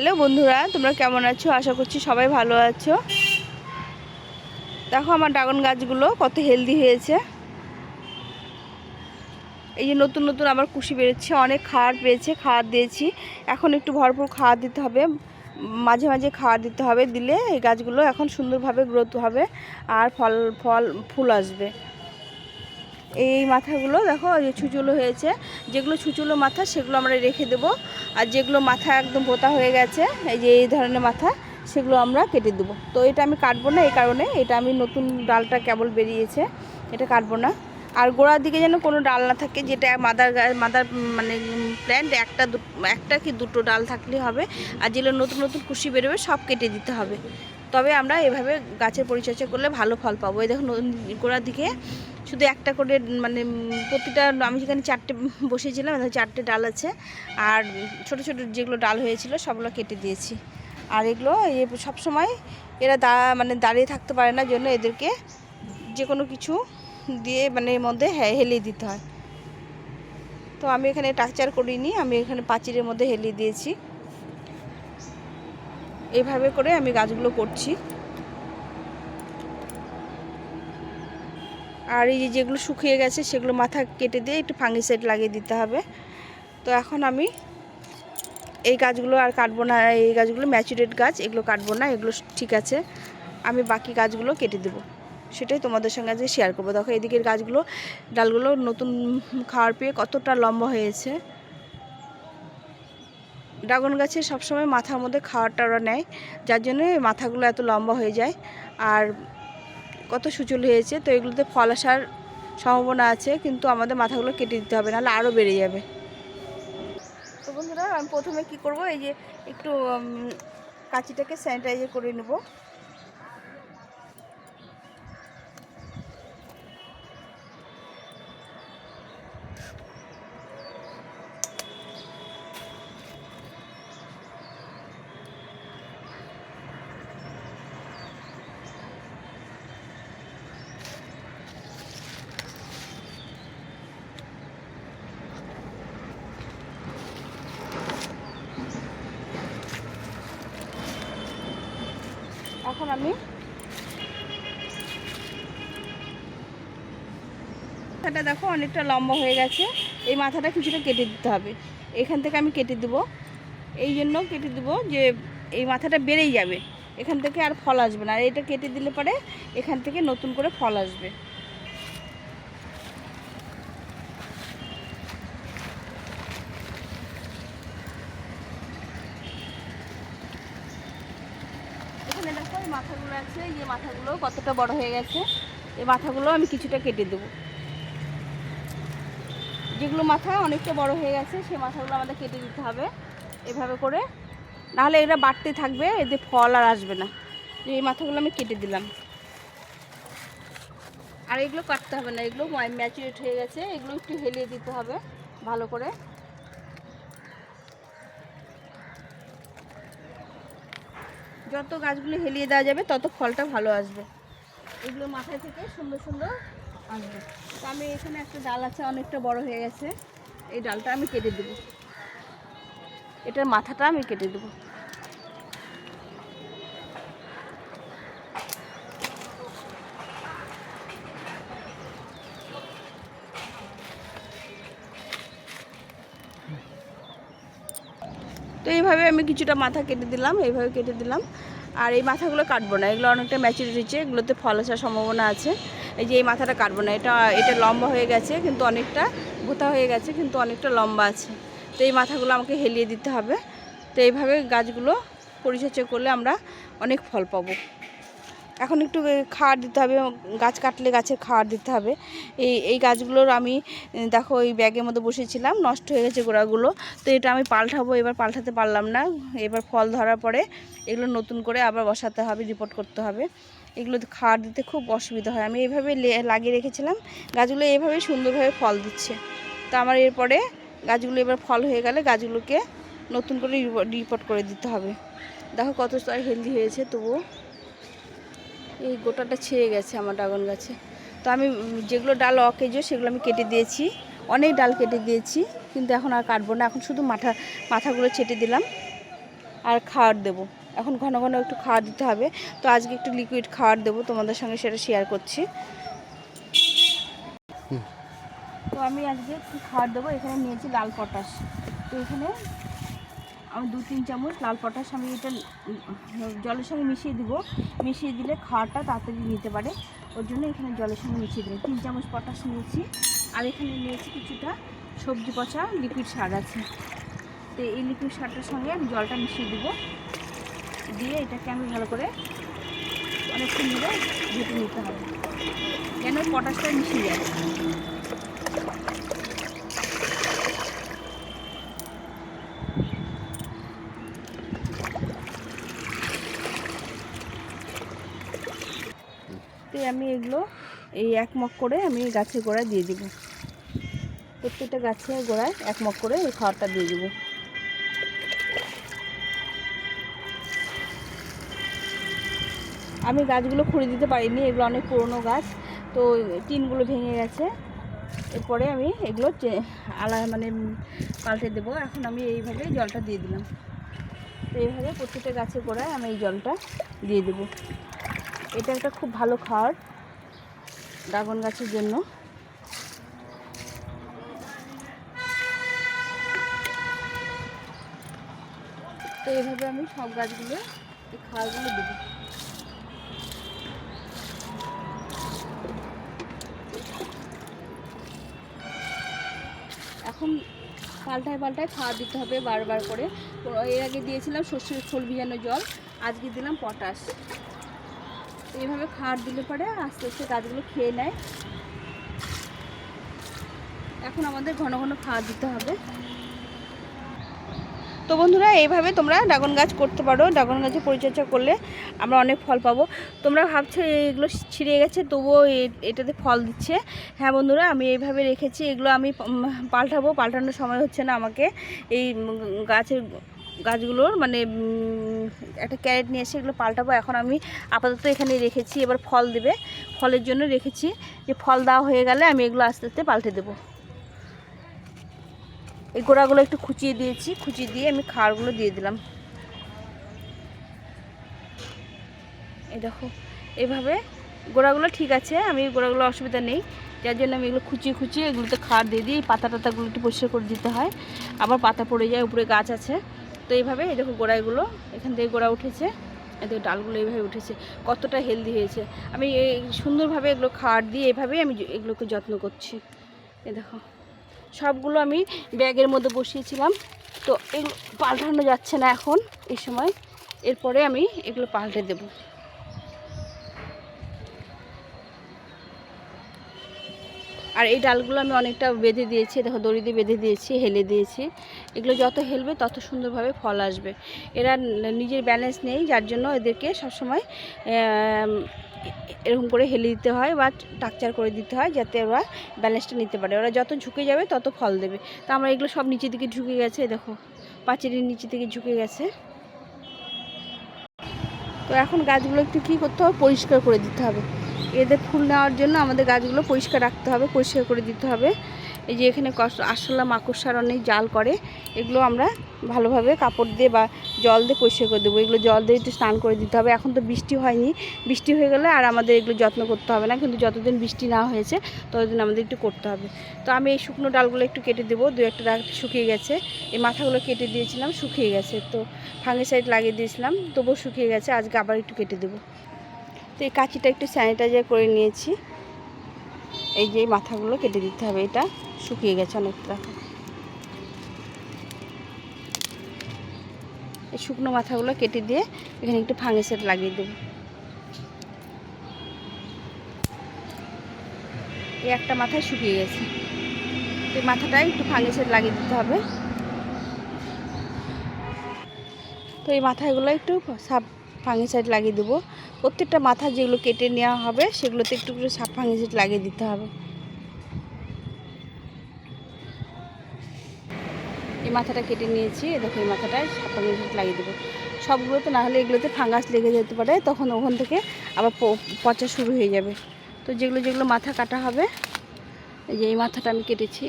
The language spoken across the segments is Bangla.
হ্যালো বন্ধুরা, তোমরা কেমন আছো? আশা করছি সবাই ভালো আছো। দেখো আমার ড্রাগন গাছগুলো কত হেলদি হয়েছে। এই যে নতুন নতুন আমার কুশি বেরোচ্ছে, অনেক খাওয়ার পেয়েছে, খাওয়ার দিয়েছি। এখন একটু ভরপুর খাওয়ার দিতে হবে, মাঝে মাঝে খাওয়ার দিতে হবে, দিলে এই গাছগুলো এখন সুন্দরভাবে গ্রোথ হবে, আর ফল ফল, ফুল আসবে। এই মাথাগুলো দেখো ছুচুলো হয়েছে। যেগুলো ছুচুলো মাথা, সেগুলো আমরা রেখে দেব। আর যেগুলো মাথা একদম পোতা হয়ে গেছে, এই যে এই ধরনের মাথা, সেগুলো আমরা কেটে দেবো। তো এটা আমি কাটবো না এই কারণে, এটা আমি নতুন ডালটা কেবল বেরিয়েছে, এটা কাটবো না। আর গোড়ার দিকে যেন কোনো ডাল না থাকে, যেটা মাদার মাদার মানে প্ল্যান্ট একটা একটা কি দুটো ডাল থাকলে হবে। আর যেগুলো নতুন নতুন কুশি বেরোবে, সব কেটে দিতে হবে। তবে আমরা এভাবে গাছের পরিচর্যা করলে ভালো ফল পাবো। এই দেখো, নতুন গোড়ার দিকে শুধু একটা করে মানে প্রতিটা, আমি যেখানে চারটে বসেছিলাম, এখানে চারটে ডাল আছে। আর ছোট ছোট যেগুলো ডাল হয়েছিল, সবগুলো কেটে দিয়েছি। আর এগুলো সব সময় এরা দা মানে দাঁড়িয়ে থাকতে পারে না, জন্য এদেরকে যে কোনো কিছু দিয়ে মানে এর মধ্যে হে- হেলিয়ে দিতে হয়। তো আমি এখানে টাকচার করিনি, আমি এখানে পাঁচিরের মধ্যে হেলিয়ে দিয়েছি। এইভাবে করে আমি গাছগুলো করছি। আর এই যেগুলো শুকিয়ে গেছে সেগুলো মাথা কেটে দিয়ে একটু ফাঙ্গিসাইড লাগিয়ে দিতে হবে। তো এখন আমি এই গাছগুলো আর কাটবো না, এই গাছগুলো ম্যাচুরেট গাছ, এগুলো কাটবো না, এগুলো ঠিক আছে। আমি বাকি গাছগুলো কেটে দেবো। সেটাই তোমাদের সঙ্গে আজকে শেয়ার করব। দেখো, এদিকের গাছগুলো, ডালগুলো নতুন খাওয়ার পেয়ে কতটা লম্বা হয়েছে। ড্রাগন গাছে সবসময় মাথার মধ্যে খাওয়ারটা ওরা নেয়, যার জন্য মাথাগুলো এত লম্বা হয়ে যায়। আর কত সুচল হয়েছে, তো এগুলোতে ফল আসার সম্ভাবনা আছে, কিন্তু আমাদের মাথাগুলো কেটে দিতে হবে, নাহলে আরও বেড়ে যাবে। তো বন্ধুরা, আমি প্রথমে কি করব, এই যে একটু কাঁচিটাকে স্যানিটাইজার করে নেব। আমি মাথাটা দেখো অনেকটা লম্বা হয়ে গেছে। এই মাথাটা কিছুটা কেটে দিতে হবে। এখান থেকে আমি কেটে দেবো। এই জন্য কেটে দেবো যে এই মাথাটা বেড়েই যাবে। এখান থেকে আর ফল আসবে না। আর এটা কেটে দিলে পরে এখান থেকে নতুন করে ফল আসবে এখানে দেখো এই মাথাগুলো আছে, এই মাথাগুলো কতটা বড় হয়ে গেছে, এই মাথাগুলো আমি কিছুটা কেটে দেবো। যেগুলো মাথা অনেকটা বড় হয়ে গেছে সেই মাথাগুলো আমাদের কেটে দিতে হবে এভাবে করে। নাহলে এরা বাড়তে থাকবে এতে ফল আর আসবে না। এই মাথাগুলো আমি কেটে দিলাম। আর এগুলো কাটতে হবে না, এগুলো ম্যাচুরেট হয়ে গেছে, এগুলো একটু হেলিয়ে দিতে হবে ভালো করে। যত গাছগুলো হেলিয়ে দেওয়া যাবে, তত ফলটা ভালো আসবে। এগুলো মাথায় থেকে সুন্দর সুন্দর আসবে। তো আমি এখানে একটা ডাল আছে, অনেকটা বড় হয়ে গেছে। এই ডালটা আমি কেটে দেবো। এটার মাথাটা আমি কেটে দেবো। তো এইভাবে আমি কিছুটা মাথা কেটে দিলাম, এইভাবে কেটে দিলাম। আর এই মাথাগুলো কাটবো না, এগুলো অনেকটা ম্যাচুরিটি হচ্ছে এগুলোতে ফল আসার সম্ভাবনা আছে। এই যে এই মাথাটা কাটবো না, এটা এটা লম্বা হয়ে গেছে, কিন্তু অনেকটা গোথা হয়ে গেছে, কিন্তু অনেকটা লম্বা আছে। তো এই মাথাগুলো আমাকে হেলিয়ে দিতে হবে। তো এইভাবে গাছগুলো পরিচর্যা করলে আমরা অনেক ফল পাবো। এখন একটু খাবার দিতে হবে, গাছ কাটলে গাছের খাবার দিতে হবে। এই এই গাছগুলোর আমি দেখো এই ব্যাগের মধ্যে বসেছিলাম, নষ্ট হয়ে গেছে গোড়াগুলো। তো এটা আমি পাল্টাবো, এবার পাল্টাতে পারলাম না। এবার ফল ধরার পরে এগুলো নতুন করে আবার বসাতে হবে রিপোর্ট করতে হবে। এগুলো খাবার দিতে খুব অসুবিধা হয়। আমি এইভাবে লাগিয়ে রেখেছিলাম। গাছগুলো এইভাবেই সুন্দরভাবে ফল দিচ্ছে। তো আমার এরপরে গাছগুলো এবার ফল হয়ে গেলে গাছগুলোকে নতুন করে রিপোর্ট করে দিতে হবে। দেখো কত হেলদি হয়েছে তবুও। এই গোটাটা ছেড়ে গেছে আমার ড্রাগন গাছে। তো আমি যেগুলো ডাল অকেজো সেগুলো আমি কেটে দিয়েছি। অনেক ডাল কেটে দিয়েছি কিন্তু এখন আর কাটবো না। এখন শুধু মাথা মাথাগুলো ছেটে দিলাম আর খাওয়ার দেবো। এখন ঘন ঘন একটু খাওয়ার দিতে হবে। তো আজকে একটু লিকুইড খাওয়ার দেবো তোমাদের সঙ্গে সেটা শেয়ার করছি। তো আমি আজকে খাওয়ার দেবো এখানে নিয়েছি লাল পটাশ। তো এখানে আমি দু, তিন চামচ লাল পটাশ আমি এটা জলের সঙ্গে মিশিয়ে দিব। মিশিয়ে দিলে খাওয়াটা তাড়াতাড়ি নিতে পারে। ওর জন্য এখানে জলের সঙ্গে মিশিয়ে দিলাম। তিন চামচ পটাশ নিয়েছি। আর এখানে নিয়েছি কিছুটা সবজি পচা লিকুইড সার আছে। তো এই লিকুইড সারটার সঙ্গে আমি জলটা মিশিয়ে দিব। দিয়ে এটাকে আমি ভালো করে অনেকক্ষণ ধরে ঘেটে নিতে হবে। কেন পটাশটা মিশিয়ে যায়। তো আমি এগুলো এই এক মগ করে আমি গাছের গোড়ায় দিয়ে দেবো। প্রত্যেকটা গাছের গোড়ায় এক মগ করে এই খাবারটা দিয়ে দেবো। আমি গাছগুলো খুঁড়ে দিতে পারিনি, এগুলো অনেক পুরনো গাছ, তো টিনগুলো ভেঙে গেছে। এরপরে আমি এগুলো আলা মানে পাল্টে দেবো। এখন আমি এইভাবে জলটা দিয়ে দিলাম। তো এইভাবে প্রত্যেকটা গাছের গোড়ায় আমি এই জলটা দিয়ে দেবো। এটা একটা খুব ভালো খাবার ড্রাগন গাছের জন্য। তো এইভাবে আমি সব গাছগুলো, এই খাবারগুলো দেবো। এখন পাল্টায় পাল্টায় খাওয়া দিতে হবে বারবার করে। এর আগে দিয়েছিলাম সর্ষের খোল ভিজানো জল, আজকে দিলাম পটাশ। এইভাবে খাওয়ার দিলে পরে আস্তে আস্তে গাছগুলো খেয়ে নেয়। এখন আমাদের ঘন ঘন খাওয়া দিতে হবে। তো বন্ধুরা, এইভাবে তোমরা ড্রাগন গাছ করতে পারো। ড্রাগন গাছে পরিচর্যা করলে আমরা অনেক ফল পাবো। তোমরা ভাবছ এগুলো ছিঁড়ে গেছে, তবুও এটাতে ফল দিচ্ছে। হ্যাঁ বন্ধুরা, আমি এইভাবে রেখেছি। এগুলো আমি পাল্টাবো। পাল্টানোর সময় হচ্ছে না আমাকে। এই গাছের গাছগুলোর মানে একটা ক্যারেট নিয়ে এসে এগুলো পাল্টাবো। এখন আমি আপাতত এখানে রেখেছি, এবার ফল দেবে। ফলের জন্য রেখেছি যে ফল দেওয়া হয়ে গেলে আমি এগুলো আস্তে আস্তে পাল্টে দেবো। এই গোড়াগুলো একটু খুঁচিয়ে দিয়েছি, খুঁচিয়ে দিয়ে আমি খাড়গুলো দিয়ে দিলাম। এই দেখো, এভাবে গোড়াগুলো ঠিক আছে, আমি গোড়াগুলো অসুবিধা নেই। যার জন্য আমি এগুলো খুঁচিয়ে খুঁচিয়ে এগুলোতে খাড় দিয়ে দিই, পাতা টাতাগুলো একটু পরিষ্কার করে দিতে হয়। আবার পাতা পড়ে যায়, উপরে গাছ আছে। তো এইভাবে এই দেখো গোড়াগুলো এখান থেকে গোড়া উঠেছে এদিকে ডালগুলো এইভাবে উঠেছে, কতটা হেলদি হয়েছে। আমি এই সুন্দরভাবে এগুলো খাট দিয়ে এভাবেই আমি এগুলোকে যত্ন করছি। এ দেখো, সবগুলো আমি ব্যাগের মধ্যে বসিয়েছিলাম। তো এগুলো পাল্টানো যাচ্ছে না এখন এই সময়, এরপরে আমি এগুলো পাল্টে দেব। আর এই ডালগুলো আমি অনেকটা বেঁধে দিয়েছি দেখো দড়ি দিয়ে বেঁধে দিয়েছি, হেলে দিয়েছি। এগুলো যত হেলবে তত সুন্দরভাবে ফল আসবে। এরা নিজের ব্যালেন্স নেই, যার জন্য এদেরকে সবসময় এরকম করে হেলে দিতে হয় বা টাকচার করে দিতে হয় যাতে ওরা ব্যালেন্সটা নিতে পারে। ওরা যত ঝুঁকে যাবে তত ফল দেবে। তা আমরা এগুলো সব নিচের দিকে ঝুঁকে গেছে দেখো পাঁচিরের নিচে থেকে ঝুঁকে গেছে। তো এখন গাছগুলো একটু কী করতে হবে? পরিষ্কার করে দিতে হবে। এদের ফুল নেওয়ার জন্য আমাদের গাছগুলো পরিষ্কার রাখতে হবে, পরিষ্কার করে দিতে হবে। এই যে এখানে আরশোলা মাকড়সার অনেক জাল করে, এগুলো আমরা ভালোভাবে কাপড় দিয়ে বা জল দিয়ে পরিষ্কার করে দেবো। এগুলো জল দিয়ে একটু স্নান করে দিতে হবে। এখন তো বৃষ্টি হয়নি। বৃষ্টি হয়ে গেলে আর আমাদের এগুলো যত্ন করতে হবে না, কিন্তু যতদিন বৃষ্টি না হয়েছে, ততদিন আমাদের একটু করতে হবে। তো আমি এই শুকনো ডালগুলো একটু কেটে দেবো, দু একটা ডাল শুকিয়ে গেছে। এই মাথাগুলো কেটে দিয়েছিলাম, শুকিয়ে গেছে। তো ফাঙ্গিসাইড লাগিয়ে দিয়েছিলাম, তবুও শুকিয়ে গেছে, আজকে আবার একটু কেটে দেবো। তো এই কাঁচিটা একটু স্যানিটাইজার করে নিয়েছি। এই যে মাথাগুলো কেটে দিতে হবে, এটা শুকিয়ে গেছে অনেকটা। এই শুকনো মাথাগুলো কেটে দিয়ে এখানে একটু ফাঙ্গিসাইড লাগিয়ে দেবো। এই একটা মাথায় শুকিয়ে গেছে। তো এই মাথাটায় একটু ফাঙ্গিসাইড লাগিয়ে দিতে হবে। তো এই মাথাগুলো একটু সাপ ফাঙ্গিসাইড লাগিয়ে দেবো। প্রত্যেকটা মাথা যেগুলো কেটে নেওয়া হবে, সেগুলোতে একটু করে সাপ ফাঙ্গিসাইড লাগিয়ে দিতে হবে। এই মাথাটা কেটে নিয়েছি দেখো এই মাথাটায় সাপ ফাঙ্গিসাইড লাগিয়ে দেবো। সবগুলোতে না হলে এগুলোতে ফাঙ্গাস লেগে যেতে পারে, তখন ওখান থেকে আবার পচা শুরু হয়ে যাবে। তো যেগুলো যেগুলো মাথা কাটা হবে, এই যে এই মাথাটা আমি কেটেছি,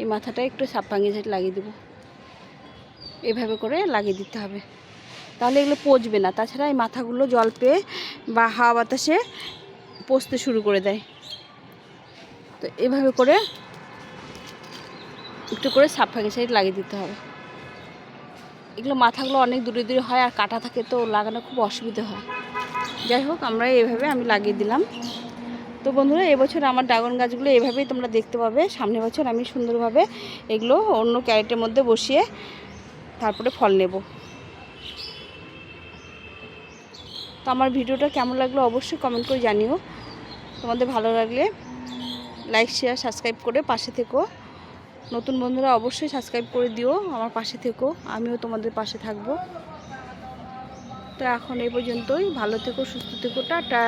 এই মাথাটা একটু সাপ ফাঙ্গিসাইড লাগিয়ে দেবো। এভাবে করে লাগিয়ে দিতে হবে। তাহলে এগুলো পচবে না। তাছাড়া এই মাথাগুলো জল পেয়ে বা হাওয়া বাতাসে পচতে শুরু করে দেয়। তো এভাবে করে একটু করে সাফাকে সাইড লাগিয়ে দিতে হবে। এগুলো মাথাগুলো অনেক দূরে দূরে হয় আর কাটা থাকে তো লাগানো খুব অসুবিধা হয়। যাই হোক, আমরা এইভাবে আমি লাগিয়ে দিলাম। তো বন্ধুরা, এবছর আমার ড্রাগন গাছগুলো এভাবেই তোমরা দেখতে পাবে। সামনের বছর আমি সুন্দরভাবে এগুলো অন্য ক্যারেটের মধ্যে বসিয়ে তারপরে ফল নেব। তো আমার ভিডিওটা কেমন লাগল অবশ্যই কমেন্ট করে জানিও। তোমাদের ভালো লাগলে লাইক শেয়ার সাবস্ক্রাইব করে পাশে থেকো। নতুন বন্ধুরা অবশ্যই সাবস্ক্রাইব করে দিও আমার পাশে থেকো, আমিও তোমাদের পাশে থাকব। তো এখন এই পর্যন্তই, ভালো থেকো, সুস্থ থেকো, টাটা।